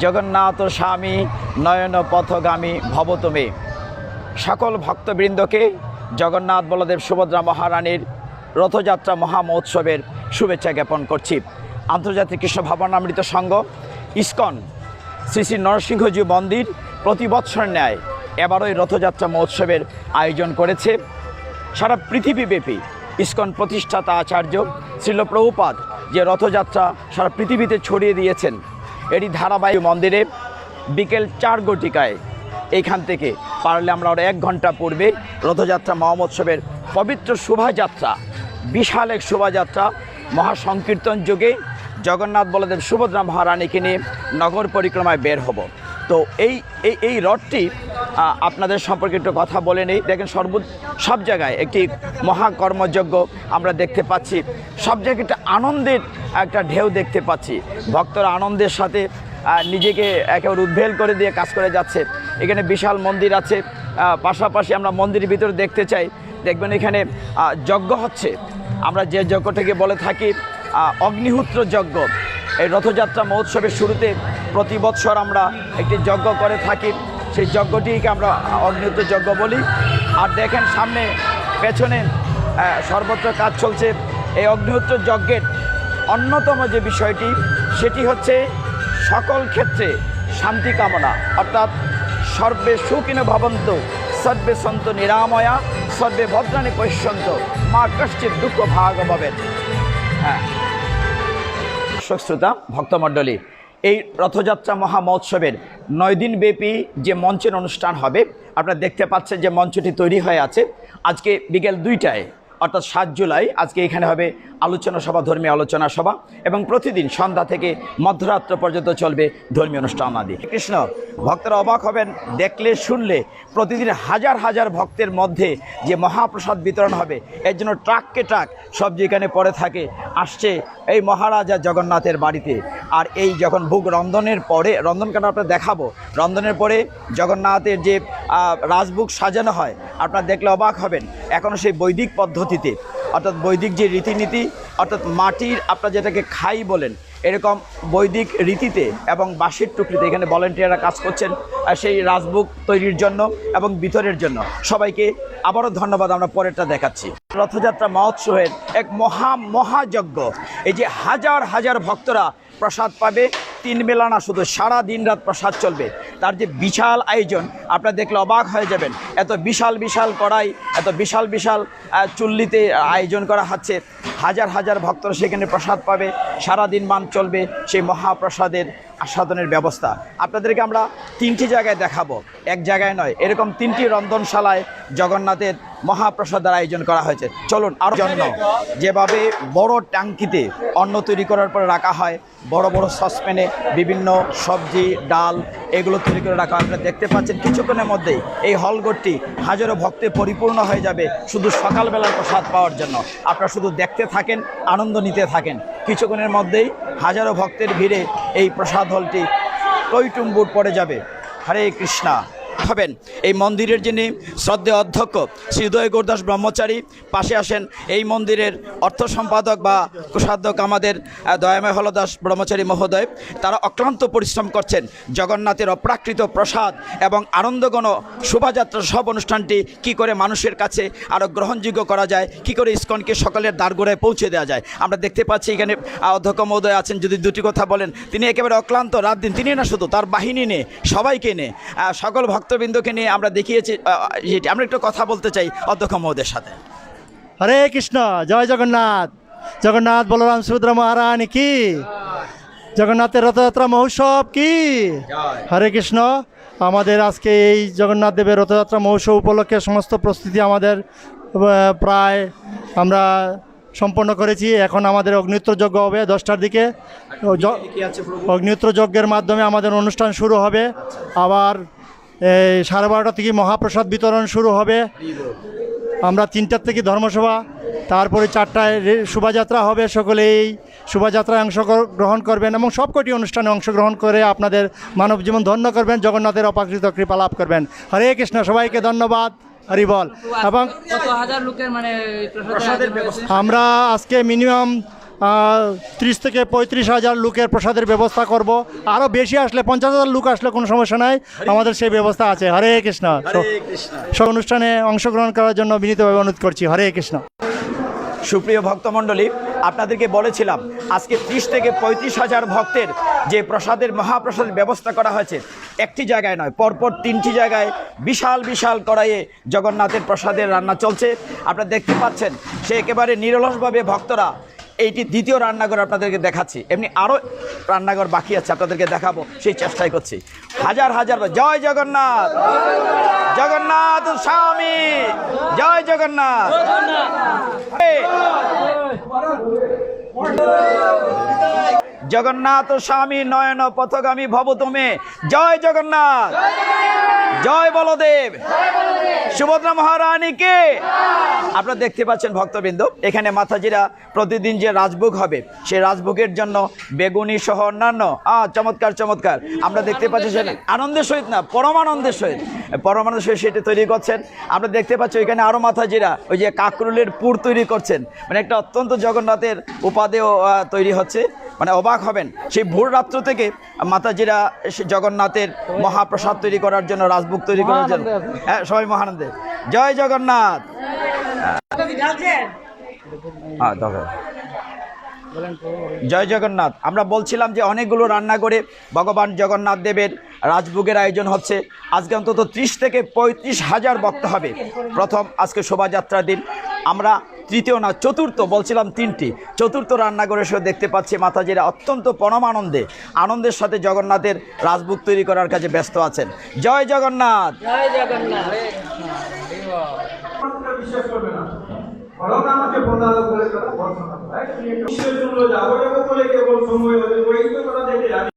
জগন্নাথ স্বামী নয়ন পথগামী ভবতমে। সকল ভক্তবৃন্দকে জগন্নাথ বলদেব সুভদ্রা মহারানীর রথযাত্রা মহা মহোৎসবের শুভেচ্ছা জ্ঞাপন করছি। আন্তর্জাতিক কৃষ্ণ ভাবনামৃত সংঘ, ইস্কন, শ্রী শ্রী নরসিংহজি মন্দির প্রতি বৎসর ন্যায় এবারও রথযাত্রা মহোৎসবের আয়োজন করেছে। সারা পৃথিবীব্যাপী ইস্কন প্রতিষ্ঠাতা আচার্য শ্রীল প্রভুপাদ যে রথযাত্রা সারা পৃথিবীতে ছড়িয়ে দিয়েছেন। এরই ধারাবাহিক মন্দিরে বিকেল চার গটিকায় এইখান থেকে পারলে আমরা আরও এক ঘণ্টা পূর্বে রথযাত্রা মহোৎসবের পবিত্র শোভাযাত্রা, বিশাল এক শোভাযাত্রা, মহাসংকীর্তন যুগে জগন্নাথ বলদেব সুভদ্রা মহারানীকে নিয়ে নগর পরিক্রমায় বের হব। তো এই এই রথটি আপনাদের সম্পর্কে একটু কথা বলে নেই। দেখেন সর্ব সব জায়গায় একটি মহাকর্মযজ্ঞ আমরা দেখতে পাচ্ছি। সব জায়গায় একটা আনন্দের একটা ঢেউ দেখতে পাচ্ছি। ভক্তরা আনন্দের সাথে নিজেকে একেবারে উদ্ভেল করে দিয়ে কাজ করে যাচ্ছে। এখানে বিশাল মন্দির আছে। পাশাপাশি আমরা মন্দিরের ভিতরে দেখতে চাই। দেখবেন এখানে যজ্ঞ হচ্ছে। আমরা যে যজ্ঞটাকে বলে থাকি অগ্নিহূত্র যজ্ঞ। এই রথযাত্রা মহোৎসবের শুরুতে প্রতি বৎসর আমরা একটি যজ্ঞ করে থাকি। সেই যজ্ঞটিকে আমরা অগ্নিহোত্র যজ্ঞ বলি। আর দেখেন সামনে, পেছনে সর্বত্র কাজ চলছে। এই অগ্নিহোত্র যজ্ঞের অন্যতম যে বিষয়টি, সেটি হচ্ছে সকল ক্ষেত্রে শান্তি কামনা। অর্থাৎ সর্বে সুখিন ভবন্ত, সর্বে সন্ত নিরাময়া, সর্বে ভদ্রাণী পশ্যন্ত মা কষ্টির দুঃখ ভাগ পাবেন হ্যাঁ। শ্রোতা, ভক্তমণ্ডলী এই রথযাত্রা মহা মহোৎসবের নয় দিন ব্যাপী যে মঞ্চের অনুষ্ঠান হবে, আপনারা দেখতে পাচ্ছেন যে মঞ্চটি তৈরি হয়ে আছে। আজকে বিকেল দুইটায় অর্থাৎ সাত জুলাই, আজকে এখানে হবে আলোচনা সভা, ধর্মীয় আলোচনা সভা, এবং প্রতিদিন সন্ধ্যা থেকে মধ্যরাত্র পর্যন্ত চলবে ধর্মীয় অনুষ্ঠান আদি। কৃষ্ণ, ভক্তরা অবাক হবেন, দেখলে, শুনলে। প্রতিদিন হাজার হাজার ভক্তের মধ্যে যে মহাপ্রসাদ বিতরণ হবে, এর জন্য ট্রাককে ট্রাক সব যেখানে পড়ে থাকে, আসছে এই মহারাজা জগন্নাথের বাড়িতে। আর এই যখন ভোগ রন্ধনের পরে রন্ধন কেন আপনার দেখাবো। রন্ধনের পরে জগন্নাথের যে রাজভোগ সাজানো হয়, আপনারা দেখলে অবাক হবেন। এখনও সেই বৈদিক পদ্ধতিতে, অর্থাৎ বৈদিক যে রীতিনীতি, অর্থাৎ মাটির আপনারা যেটাকে খাই বলেন, এরকম বৈদিক রীতিতে এবং বাঁশের টুকরিতে এখানে ভলেন্টিয়াররা কাজ করছেন সেই রাজভোগ তৈরির জন্য এবং বিতরের জন্য। সবাইকে আবারও ধন্যবাদ, আমরা পরেরটা দেখাচ্ছি। রথযাত্রা মহোৎসবের এক মহা মহাযজ্ঞ। এই যে হাজার হাজার ভক্তরা প্রসাদ পাবে তিন বেলা না, শুধু সারা দিন রাত প্রসাদ চলবে। তার যে বিশাল আয়োজন, আপনারা দেখলে অবাক হয়ে যাবেন। এত বিশাল বিশাল কড়াই, এত বিশাল বিশাল চুল্লিতে আয়োজন করা হচ্ছে। হাজার হাজার ভক্তরা সেখানে প্রসাদ পাবে, সারা দিন মান চলবে সেই মহাপ্রসাদের আস্বাদনের ব্যবস্থা। আপনাদেরকে আমরা তিনটি জায়গায় দেখাবো। এক জায়গায় নয়, এরকম তিনটি রন্ধনশালায় জগন্নাথের মহাপ্রসাদের আয়োজন করা হয়েছে। চলুন আরও জন্য। যেভাবে বড় ট্যাঙ্কিতে অন্ন তৈরি করার পর রাখা হয় বড় বড় সসপ্যানে বিভিন্ন সবজি ডাল এগুলো তৈরি করে রাখা হয়। আপনারা দেখতে পাচ্ছেন কিছুক্ষণের মধ্যেই এই হলঘরটি হাজারো ভক্তে পরিপূর্ণ হয়ে যাবে শুধু সকালবেলার প্রসাদ পাওয়ার জন্য। আপনারা শুধু দেখতে থাকেন আনন্দ নিতে থাকেন। কিছুক্ষণের মধ্যেই হাজারো ভক্তের ভিড়ে এই প্রসাদ হলটি টইটুম্বুর পড়ে যাবে। হরে কৃষ্ণা। হবেন এই মন্দিরের যিনি শ্রদ্ধেয় অধ্যক্ষ শ্রী উদয় গৌরদাস ব্রহ্মচারী, পাশে আসেন এই মন্দিরের অর্থ সম্পাদক বা কোষাধ্যক্ষ আমাদের দয়াময় হলদাস ব্রহ্মচারী মহোদয়। তারা অক্লান্ত পরিশ্রম করছেন। জগন্নাথের অপ্রাকৃত প্রসাদ এবং আনন্দগণ শোভাযাত্রা সব অনুষ্ঠানটি কি করে মানুষের কাছে আরও গ্রহণযোগ্য করা যায়, কি করে ইস্কনকে সকলের দ্বারগোড়ায় পৌঁছে দেওয়া যায়। আমরা দেখতে পাচ্ছি এখানে অধ্যক্ষ মহোদয় আছেন। যদি দুটি কথা বলেন, তিনি একেবারে অক্লান্ত, রাত দিন তিনি না শুধু, তার বাহিনী নিয়ে সবাইকে নিয়ে সকল সকল ভক্তবৃন্দকে নিয়ে আমরা দেখিয়েছি যেটি আমরা একটু কথা বলতে চাই অধ্যক্ষ মহোদয়ের সাথে। হরে কৃষ্ণ জয় জগন্নাথ। জগন্নাথ বলরাম সুভদ্রা মহারানী কি? জগন্নাথের রথযাত্রা মহোৎসব কি? হরে কৃষ্ণ আমাদের আজকে এই জগন্নাথ দেবের রথযাত্রা মহোৎসব উপলক্ষে সমস্ত প্রস্তুতি আমাদের প্রায় আমরা সম্পন্ন করেছি। এখন আমাদের অগ্নিত্র যজ্ঞ হবে দশটার দিকে। অগ্নিত্র যজ্ঞের মাধ্যমে আমাদের অনুষ্ঠান শুরু হবে। আবার সাড়ে বারোটা থেকে মহাপ্রসাদ বিতরণ শুরু হবে। আমরা তিনটার থেকে ধর্মসভা তারপরে চারটায় শোভাযাত্রা হবে। সকলেই শোভাযাত্রায় অংশগ্রহণ করবেন এবং সবকটি অনুষ্ঠানে অংশগ্রহণ করে আপনাদের মানব জীবন ধন্য করবেন জগন্নাথের অপাকৃত কৃপা লাভ করবেন। হরে কৃষ্ণ সবাইকে ধন্যবাদ। হরি বল। এবং মানে? আমরা আজকে মিনিমাম ত্রিশ থেকে পঁয়ত্রিশ হাজার লোকের প্রসাদের ব্যবস্থা করব। আরও বেশি আসলে পঞ্চাশ হাজার লোক আসলে কোনো সমস্যা নাই। আমাদের সেই ব্যবস্থা আছে। হরে কৃষ্ণ। সব অনুষ্ঠানে অংশগ্রহণ করার জন্য বিনীতভাবে অনুরোধ করছি। হরে কৃষ্ণ। সুপ্রিয় ভক্তমণ্ডলী আপনাদেরকে বলেছিলাম আজকে ত্রিশ থেকে পঁয়ত্রিশ হাজার ভক্তের যে প্রসাদের মহাপ্রসাদের ব্যবস্থা করা হয়েছে একটি জায়গায় নয় পরপর তিনটি জায়গায় বিশাল বিশাল কড়াইয়ে জগন্নাথের প্রসাদের রান্না চলছে। আপনারা দেখতে পাচ্ছেন সে একেবারে নিরলসভাবে ভক্তরা এইটি দ্বিতীয় রান্নাঘর আপনাদেরকে দেখাচ্ছি। এমনি আরও রান্নাঘর বাকি আছে, আপনাদেরকে দেখাবো, সেই চেষ্টাই করছি। হাজার হাজার জয় জগন্নাথ! জগন্নাথ স্বামী! জয় জগন্নাথ! জগন্নাথ স্বামী নয়ন পথগামী ভব তুমি জয় জগন্নাথ! জয় বলদেব! সুভদ্রা মহারানীকে আপনারা দেখতে পাচ্ছেন ভক্তবৃন্দ, এখানে মাথাজিরা প্রতিদিন যে রাজভোগ হবে, সেই রাজভোগের জন্য বেগুনি সহ অন্যান্য আহ চমৎকার চমৎকার। আমরা দেখতে পাচ্ছি আনন্দের সহিত না, পরমানন্দের সহিত। পরমানন্দের সহিত সেটি তৈরি করছেন। আমরা দেখতে পাচ্ছি এখানে আরও মাথাজিরা ওই যে কাকরুলের পুর তৈরি করছেন। মানে একটা অত্যন্ত জগন্নাথের উপাদেয় তৈরি হচ্ছে। মানে অবাক হবেন। সেই ভোর রাত্র থেকে মাতাজিরা জগন্নাথের মহাপ্রসাদ তৈরি করার জন্য রাজভোগ তৈরি করার জন্য। হ্যাঁ সবাই মহানন্দে জয় জগন্নাথ। হ্যাঁ জয় জগন্নাথ। আমরা বলছিলাম যে অনেকগুলো রান্না করে ভগবান জগন্নাথ দেবের রাজভোগের আয়োজন হচ্ছে। আজকে অন্তত ত্রিশ থেকে পঁয়ত্রিশ হাজার বক্ত হবে। প্রথম আজকে শোভাযাত্রার দিন। আমরা তৃতীয় না চতুর্থ বলছিলাম তিনটি। চতুর্থ রান্নাঘরে সে দেখতে পাচ্ছি মাতাজিরা অত্যন্ত পরমানন্দে আনন্দের সাথে জগন্নাথের রাজভোগ তৈরি করার কাজে ব্যস্ত আছেন। জয় জগন্নাথ! জয় জগন্নাথ! বিশ্বাস করবে না। বরং আমাকে প্রতারক করে তারা ভরসা করে। ঈশ্বর জন্য যাব যাব বলে কেবল সময় ওদের ওই তো কথা দেখে